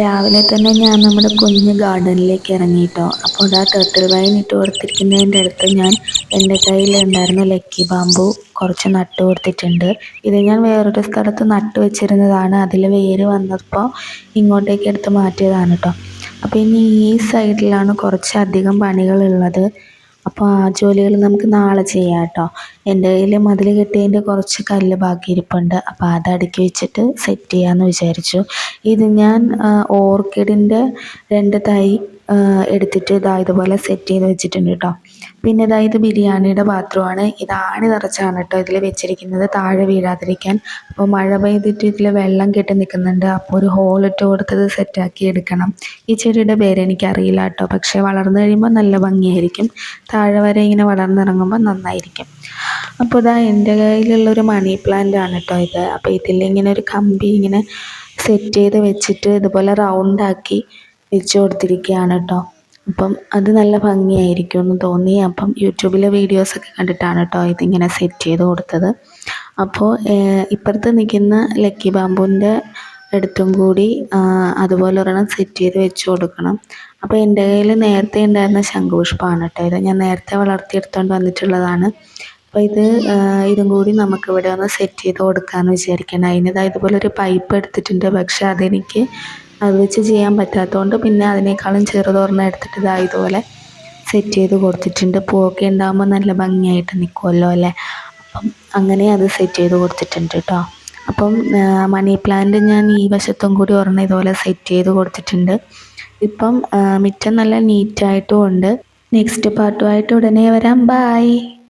രാവിലെ തന്നെ ഞാൻ നമ്മുടെ കുഞ്ഞ് ഗാർഡനിലേക്ക് ഇറങ്ങിയിട്ടോ. അപ്പോൾ ആ ടർട്ടിൽ വൈൻ ഇട്ട് കൊടുത്തിരിക്കുന്നതിന്റെ അടുത്ത് ഞാൻ എന്റെ കയ്യിലുണ്ടായിരുന്ന ലക്കി ബാമ്പു കുറച്ച് നട്ട് കൊടുത്തിട്ടുണ്ട്. ഇത് ഞാൻ വേറൊരു സ്ഥലത്ത് നട്ട് വെച്ചിരുന്നതാണ്. അതിൽ വേര് വന്നപ്പോൾ ഇങ്ങോട്ടേക്ക് എടുത്ത് മാറ്റിയതാണ് കേട്ടോ. അപ്പോൾ ഇനി ഈ സൈഡിലാണ് കുറച്ചധികം പണികളുള്ളത്. അപ്പോൾ ആ ജോലികൾ നമുക്ക് നാളെ ചെയ്യാം കേട്ടോ എന്റെ കയ്യിൽ മതിൽ കെട്ടിയതിന്റെ കുറച്ച് കല്ല് ബാക്കി ഇരിപ്പുണ്ട് അപ്പോൾ അത് അടുക്കി വെച്ചിട്ട് സെറ്റ് ചെയ്യാമെന്ന് വിചാരിച്ചു. ഇത് ഞാൻ ഓർക്കിഡിന്റെ രണ്ട് തൈ എടുത്തിട്ട് ഇതാ ഇതുപോലെ സെറ്റ് ചെയ്ത് വെച്ചിട്ടുണ്ട് കേട്ടോ പിന്നെ ഇതാ ഇത് ബിരിയാണിയുടെ പാത്രമാണ്. ഇത് ആണി നിറച്ചാണ് കേട്ടോ ഇതിൽ വെച്ചിരിക്കുന്നത്. താഴെ വീഴാതിരിക്കാൻ. അപ്പോൾ മഴ പെയ്തിട്ട് ഇതിൽ വെള്ളം കെട്ടി നിൽക്കുന്നുണ്ട്. അപ്പോൾ ഒരു ഹോൾ ഇട്ട് കൊടുത്തത് സെറ്റാക്കി എടുക്കണം. ഈ ചെടിയുടെ പേര് എനിക്കറിയില്ല കേട്ടോ പക്ഷേ വളർന്നു കഴിയുമ്പോൾ നല്ല ഭംഗിയായിരിക്കും. താഴെ വരെ ഇങ്ങനെ വളർന്നിറങ്ങുമ്പോൾ നന്നായിരിക്കും. അപ്പോൾ ഇതാ എന്റെ കയ്യിലുള്ളൊരു മണി പ്ലാന്റ് ആണ് കേട്ടോ ഇത്. അപ്പോൾ ഇതിലിങ്ങനെ ഒരു കമ്പി ഇങ്ങനെ സെറ്റ് ചെയ്ത് വെച്ചിട്ട് ഇതുപോലെ റൗണ്ടാക്കി വെച്ച് കൊടുത്തിരിക്കുകയാണ് കേട്ടോ. അപ്പം അത് നല്ല ഭംഗിയായിരിക്കും എന്ന് തോന്നി. അപ്പം യൂട്യൂബിലെ വീഡിയോസൊക്കെ കണ്ടിട്ടാണ് കേട്ടോ ഇതിങ്ങനെ സെറ്റ് ചെയ്ത് കൊടുത്തത്. അപ്പോൾ ഇപ്പുറത്ത് നിൽക്കുന്ന ലക്കി ബാമ്പുവിന്റെ അടുത്തും കൂടി അതുപോലെ ഒരെണ്ണം സെറ്റ് ചെയ്ത് വെച്ച് കൊടുക്കണം. അപ്പോൾ എന്റെ കയ്യിൽ നേരത്തെ ഉണ്ടായിരുന്ന ശംഖുപുഷ്പമാണ് കേട്ടോ ഇത്. ഞാൻ നേരത്തെ വളർത്തിയെടുത്തുകൊണ്ട് വന്നിട്ടുള്ളതാണ്. അപ്പോൾ ഇത് ഇതും കൂടി നമുക്ക് ഇവിടെ ഒന്ന് സെറ്റ് ചെയ്ത് കൊടുക്കാമെന്ന് വിചാരിക്കണം. അതിനിതാ ഇതുപോലെ ഒരു പൈപ്പ് എടുത്തിട്ടുണ്ട്. പക്ഷേ അതെനിക്ക് അത് വെച്ച് ചെയ്യാൻ പറ്റാത്തതുകൊണ്ട് പിന്നെ അതിനേക്കാളും ചെറുതൊരെണ്ണം എടുത്തിട്ട് ഇതാ ഇതുപോലെ സെറ്റ് ചെയ്ത് കൊടുത്തിട്ടുണ്ട്. പൂവൊക്കെ ഉണ്ടാകുമ്പോൾ നല്ല ഭംഗിയായിട്ട് നിൽക്കുമല്ലോ അല്ലേ? അപ്പം അങ്ങനെ അത് സെറ്റ് ചെയ്ത് കൊടുത്തിട്ടുണ്ട് കേട്ടോ അപ്പം മണി പ്ലാന്റ് ഞാൻ ഈ വശത്തും കൂടി ഒരെണ്ണം ഇതുപോലെ സെറ്റ് ചെയ്ത് കൊടുത്തിട്ടുണ്ട്. ഇപ്പം മിറ്റം നല്ല നീറ്റായിട്ടും ഉണ്ട്. നെക്സ്റ്റ് പാർട്ടുമായിട്ട് ഉടനെ വരാം. ബായ്